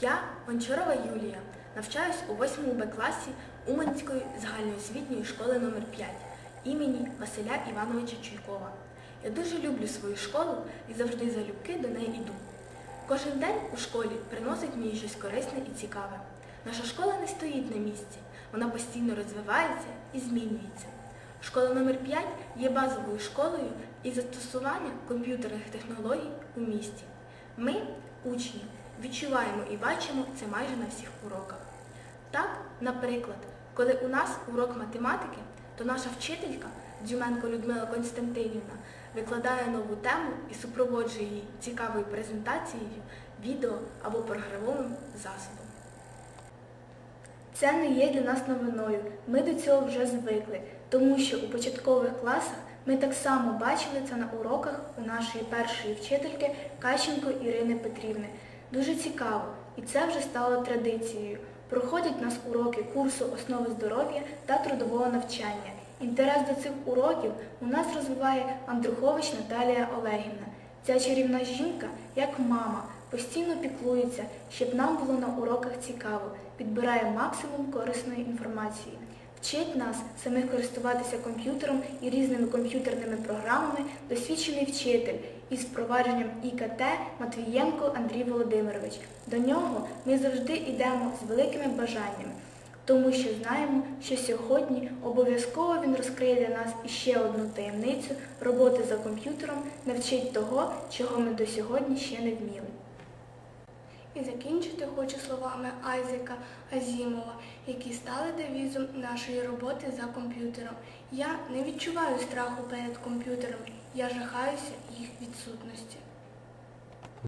Я Гончарова Юлія, навчаюсь у 8 Б класі Уманської загальноосвітньої школи номер 5 імені Василя Івановича Чуйкова. Я дуже люблю свою школу і завжди залюбки до неї йду. Кожен день у школі приносить мені щось корисне і цікаве. Наша школа не стоїть на місці, вона постійно розвивається і змінюється. Школа номер 5 є базовою школою із застосування комп'ютерних технологій у місті. Ми, учні, відчуваємо і бачимо це майже на всіх уроках. Так, наприклад, коли у нас урок математики, то наша вчителька Дзюменко Людмила Константинівна викладає нову тему і супроводжує її цікавою презентацією, відео або програмовим засобом. Це не є для нас новиною. Ми до цього вже звикли, тому що у початкових класах ми так само бачили це на уроках у нашої першої вчительки Кащенко Ірини Петрівни. Дуже цікаво, і це вже стало традицією. Проходять нас уроки курсу основи здоров'я та трудового навчання. Інтерес до цих уроків у нас розвиває Андрухович Наталія Олегівна. Ця чарівна жінка, як мама, постійно піклується, щоб нам було на уроках цікаво, підбирає максимум корисної інформації. Вчить нас самих користуватися комп'ютером і різними комп'ютерними програмами досвідчений вчитель із впровадженням ІКТ Матвієнко Андрій Володимирович. До нього ми завжди йдемо з великими бажаннями, тому що знаємо, що сьогодні обов'язково він розкриє для нас іще одну таємницю роботи за комп'ютером, навчить того, чого ми до сьогодні ще не вміли. І закінчити хочу словами Айзека Азімова, які стали девізом нашої роботи за комп'ютером. Я не відчуваю страху перед комп'ютером, я жахаюся їх відсутності.